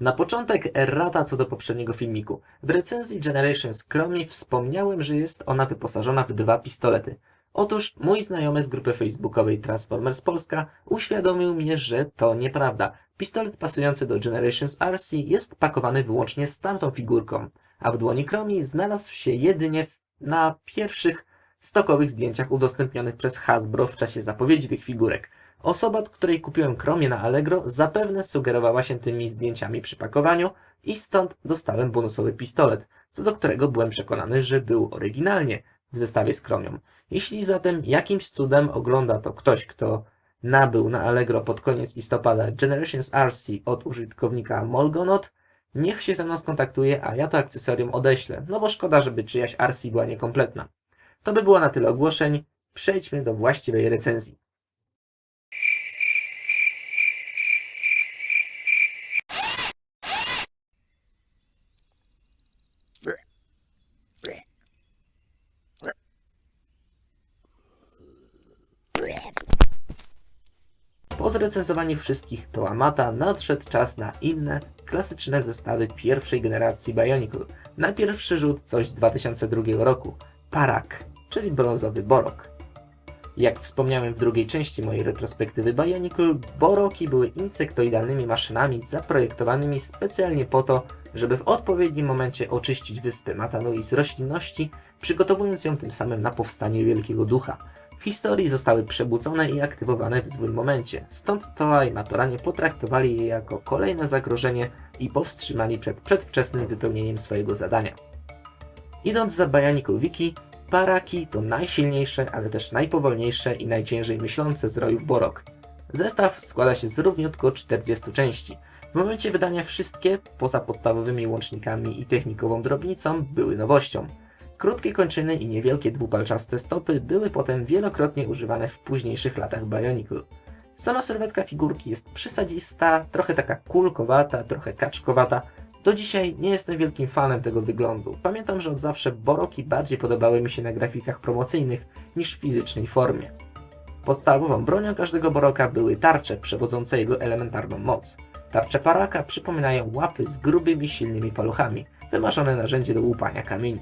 Na początek errata co do poprzedniego filmiku. W recenzji Generations Chromie wspomniałem, że jest ona wyposażona w dwa pistolety. Otóż mój znajomy z grupy facebookowej Transformers Polska uświadomił mnie, że to nieprawda. Pistolet pasujący do Generations RC jest pakowany wyłącznie z tamtą figurką, a w dłoni Chromie znalazł się jedynie na pierwszych stokowych zdjęciach udostępnionych przez Hasbro w czasie zapowiedzi tych figurek. Osoba, od której kupiłem Chromię na Allegro, zapewne sugerowała się tymi zdjęciami przy pakowaniu i stąd dostałem bonusowy pistolet, co do którego byłem przekonany, że był oryginalnie w zestawie z Chromią. Jeśli zatem jakimś cudem ogląda to ktoś, kto nabył na Allegro pod koniec listopada Generations RC od użytkownika Molgonot, niech się ze mną skontaktuje, a ja to akcesorium odeślę, no bo szkoda, żeby czyjaś RC była niekompletna. To by było na tyle ogłoszeń, przejdźmy do właściwej recenzji. Po zrecenzowaniu wszystkich Toamata nadszedł czas na inne, klasyczne zestawy pierwszej generacji Bionicle. Na pierwszy rzut coś z 2002 roku. Parak, czyli brązowy Borok. Jak wspomniałem w drugiej części mojej retrospektywy Bionicle, Boroki były insektoidalnymi maszynami zaprojektowanymi specjalnie po to, żeby w odpowiednim momencie oczyścić wyspę Matanui z roślinności, przygotowując ją tym samym na powstanie Wielkiego Ducha. Historii zostały przebudzone i aktywowane w złym momencie, stąd Toa i Matoranie potraktowali je jako kolejne zagrożenie i powstrzymali przed przedwczesnym wypełnieniem swojego zadania. Idąc za Bionicle Wiki, Paraki to najsilniejsze, ale też najpowolniejsze i najciężej myślące z rojów Borok. Zestaw składa się z równiutko 40 części. W momencie wydania wszystkie, poza podstawowymi łącznikami i technikową drobnicą, były nowością. Krótkie kończyny i niewielkie dwupalczaste stopy były potem wielokrotnie używane w późniejszych latach Bionicle. Sama sylwetka figurki jest przysadzista, trochę taka kulkowata, trochę kaczkowata. Do dzisiaj nie jestem wielkim fanem tego wyglądu. Pamiętam, że od zawsze Boroki bardziej podobały mi się na grafikach promocyjnych niż w fizycznej formie. Podstawową bronią każdego Boroka były tarcze przewodzące jego elementarną moc. Tarcze Paraka przypominają łapy z grubymi, silnymi paluchami, wymarzone narzędzie do łupania kamieni.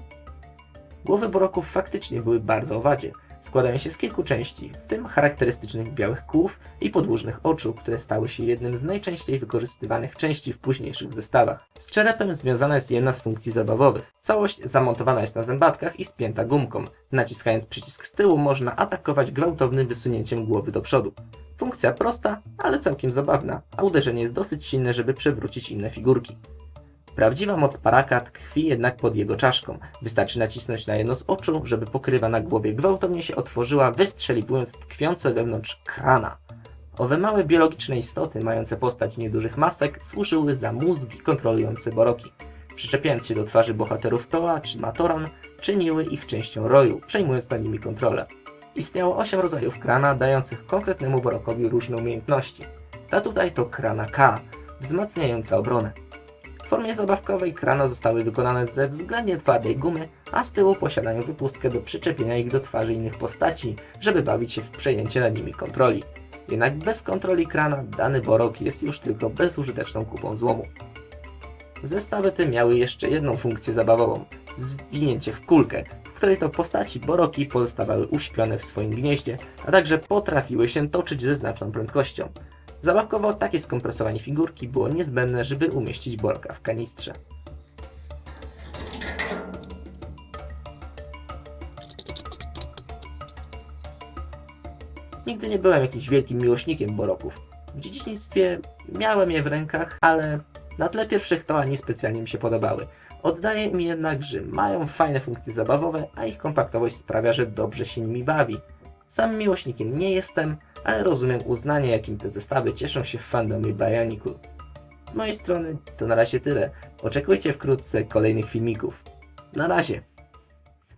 Głowy boroków faktycznie były bardzo owadzie. Składają się z kilku części, w tym charakterystycznych białych kłów i podłużnych oczu, które stały się jednym z najczęściej wykorzystywanych części w późniejszych zestawach. Z czerepem związana jest jedna z funkcji zabawowych. Całość zamontowana jest na zębatkach i spięta gumką. Naciskając przycisk z tyłu można atakować gwałtownym wysunięciem głowy do przodu. Funkcja prosta, ale całkiem zabawna, a uderzenie jest dosyć silne, żeby przewrócić inne figurki. Prawdziwa moc paraka tkwi jednak pod jego czaszką. Wystarczy nacisnąć na jedno z oczu, żeby pokrywa na głowie gwałtownie się otworzyła, wystrzeliwując tkwiące wewnątrz krana. Owe małe biologiczne istoty, mające postać niedużych masek, służyły za mózgi kontrolujące boroki. Przyczepiając się do twarzy bohaterów Toa czy Matoran, czyniły ich częścią roju, przejmując nad nimi kontrolę. Istniało 8 rodzajów krana, dających konkretnemu borokowi różne umiejętności. Ta tutaj to krana K, wzmacniająca obronę. W formie zabawkowej krana zostały wykonane ze względnie twardej gumy, a z tyłu posiadają wypustkę do przyczepienia ich do twarzy innych postaci, żeby bawić się w przejęcie nad nimi kontroli. Jednak bez kontroli krana dany borok jest już tylko bezużyteczną kupą złomu. Zestawy te miały jeszcze jedną funkcję zabawową zwinięcie w kulkę, w której to postaci boroki pozostawały uśpione w swoim gnieździe, a także potrafiły się toczyć ze znaczną prędkością. Zabawkowo takie skompresowanie figurki było niezbędne, żeby umieścić Borka w kanistrze. Nigdy nie byłem jakimś wielkim miłośnikiem Boroków. W dzieciństwie miałem je w rękach, ale na tle pierwszych to ani specjalnie mi się podobały. Oddaję im jednak, że mają fajne funkcje zabawowe, a ich kompaktowość sprawia, że dobrze się nimi bawi. Sam miłośnikiem nie jestem, ale rozumiem uznanie, jakim te zestawy cieszą się w fandomie Bionicle. Z mojej strony to na razie tyle. Oczekujcie wkrótce kolejnych filmików. Na razie.